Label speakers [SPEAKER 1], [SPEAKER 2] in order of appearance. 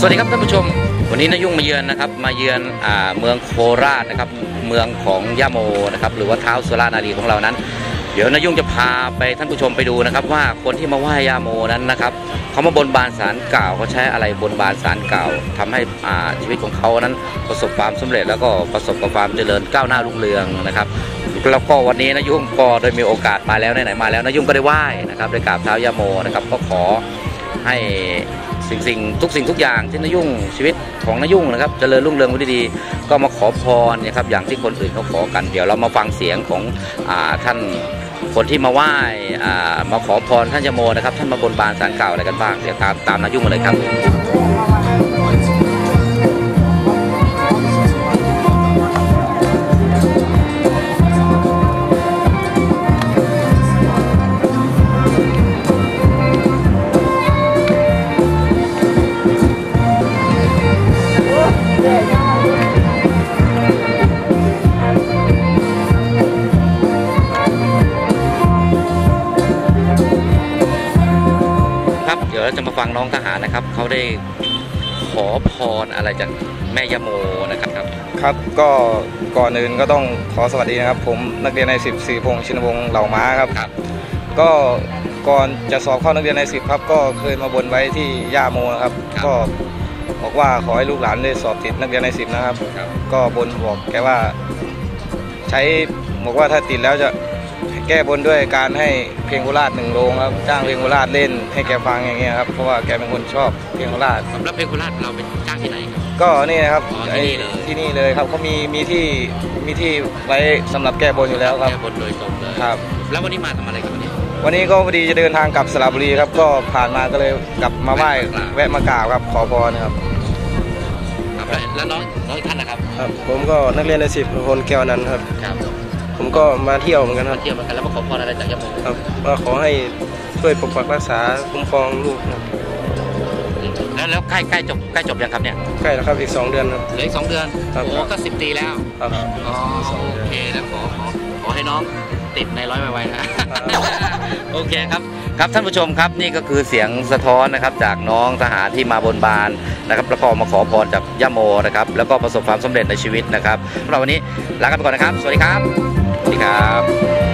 [SPEAKER 1] สวัสดีครับท่านผู้ชม วันนี้นายุ่งมาเยือนนะครับ มาเยือนอ่าเมืองโคราชนะครับ เมืองของย่าโมนะครับ หรือว่าเท้าสุรานารีของเรานั้น เดี๋ยวนายุ่งจะพาไปท่านผู้ชมไปดูนะครับ ว่าคนที่มาไหว้ย่าโมนั้นนะครับเขามาบนบานสารกล่าวเขาใช้อะไรบนบานสารกล่าวทำให้อ่าชีวิตของเขานั้นประสบความสำเร็จแล้วก็ประสบกับความเจริญก้าวหน้ารุ่งเรืองนะครับแล้วก็วันนี้นายุ่งก็ได้มีโอกาสมาแล้วไหนๆมาแล้วนายุ่งก็ได้ไหว้นะครับได้กราบเท้าย่าโมนะครับก็ขอให้ สิ่งสิ่งทุกสิ่งทุกอย่างที่นายุ่งชีวิตของนายุ่งนะครับเจริญรุ่งเรืองด้วยดีก็มาขอพรนะครับอย่างที่คนอื่นเขาขอกันเดี๋ยวเรามาฟังเสียงของอท่านคนที่มาไหว้มาขอพรท่านยโมนะครับ ท่านมาบนบานสารกล่าวอะไรกันบ้างเดี๋ยวตามตามนายุ่งมาเลยครับ เดี๋ยวเราจะมาฟังน้องทหารนะครับเขาได้ขอพรอะไรจากแม่ยมโมนะครับครับ
[SPEAKER 2] ครับก็ก่อนอื่นก็ต้องขอสวัสดีนะครับ ผมนักเรียนในสิบสี่พงษ์ชินวงศ์เหล่าม้าครับ
[SPEAKER 1] ครับ
[SPEAKER 2] ก็ก่อนจะสอบเข้านักเรียนในสิบครับ ก็เคยมาบนไว้ที่ย่าโมนะครับ
[SPEAKER 1] ครับ
[SPEAKER 2] ก็บอกว่าขอให้ลูกหลานได้สอบติดนักเรียนในสิบนะครับ
[SPEAKER 1] ครับ
[SPEAKER 2] ก็บนบอกแกว่า ใช้บอกว่าถ้าติดแล้วจะ แก้บนด้วยการให้เพลงโคราชหนึ่งโรงครับจ้างเพลงโคราชเล่นให้แกฟังอย่างเงี้ยครับเพราะว่าแกเป็นคนชอบเพลงโคราช
[SPEAKER 1] สำหรับเพลงโคราชเราเป็นจ้างที่ไหนครับ
[SPEAKER 2] ก็นี่นะครับ
[SPEAKER 1] อ๋อ
[SPEAKER 2] ไอ้
[SPEAKER 1] ที่นี่เลย
[SPEAKER 2] ที่นี่เลยครับเขามีมีที่มีที่ไว้สำหรับแก้บนอยู่แล้วครับ
[SPEAKER 1] แก้บนโดยตรงเลย
[SPEAKER 2] ครับ
[SPEAKER 1] แล้ววันนี้มาทำอะไรครับวันนี้
[SPEAKER 2] วันนี้ก็พอดีจะเดินทางกลับสระบุรีครับ ก็ผ่านมาก็เลยกลับมาไหว้
[SPEAKER 1] แวะมากราบ
[SPEAKER 2] แวะมากราบครับขอพรครับ
[SPEAKER 1] ครับแล้วแล้วน้องน้องอีกท่านนะครับ
[SPEAKER 3] ครับ ผมก็นักเรียนในสิบคนแก้วนั้นครับ
[SPEAKER 1] ครับ
[SPEAKER 3] ผมก็มาเที่ยวเหมือนกันค
[SPEAKER 1] มา
[SPEAKER 3] รับ
[SPEAKER 1] เที่ยวเหมือนกันแล้วมาขอพรอะไรจากยมโม
[SPEAKER 3] ครับว่าขอให้ช่วยปกปักรักษาคุ้มครองลูกนะครับ
[SPEAKER 1] แล้วแล้วใกล้ใกล้จบใกล้จบยังครับเนี่ย
[SPEAKER 3] ใกล้แล้วครับอีก 2 เดือนครับ
[SPEAKER 1] เหลืออีกสองเดือน
[SPEAKER 3] ครับ
[SPEAKER 1] โอ้ก็สิบปีแล้ว
[SPEAKER 3] ครับ
[SPEAKER 1] อ๋อโอเคแล้วขอขอขอให้น้องติดในร้อยไวๆนะโอเคครับครับท่านผู้ชมครับนี่ก็คือเสียงสะท้อนนะครับจากน้องทหารที่มาบนบานนะครับแล้วก็มาขอพรจากย่าโมนะครับแล้วก็ประสบความสำเร็จในชีวิตนะครับสำหรับวันนี้ลากันไปก่อนนะครับ สวัสดีครับสวัสดี ครับ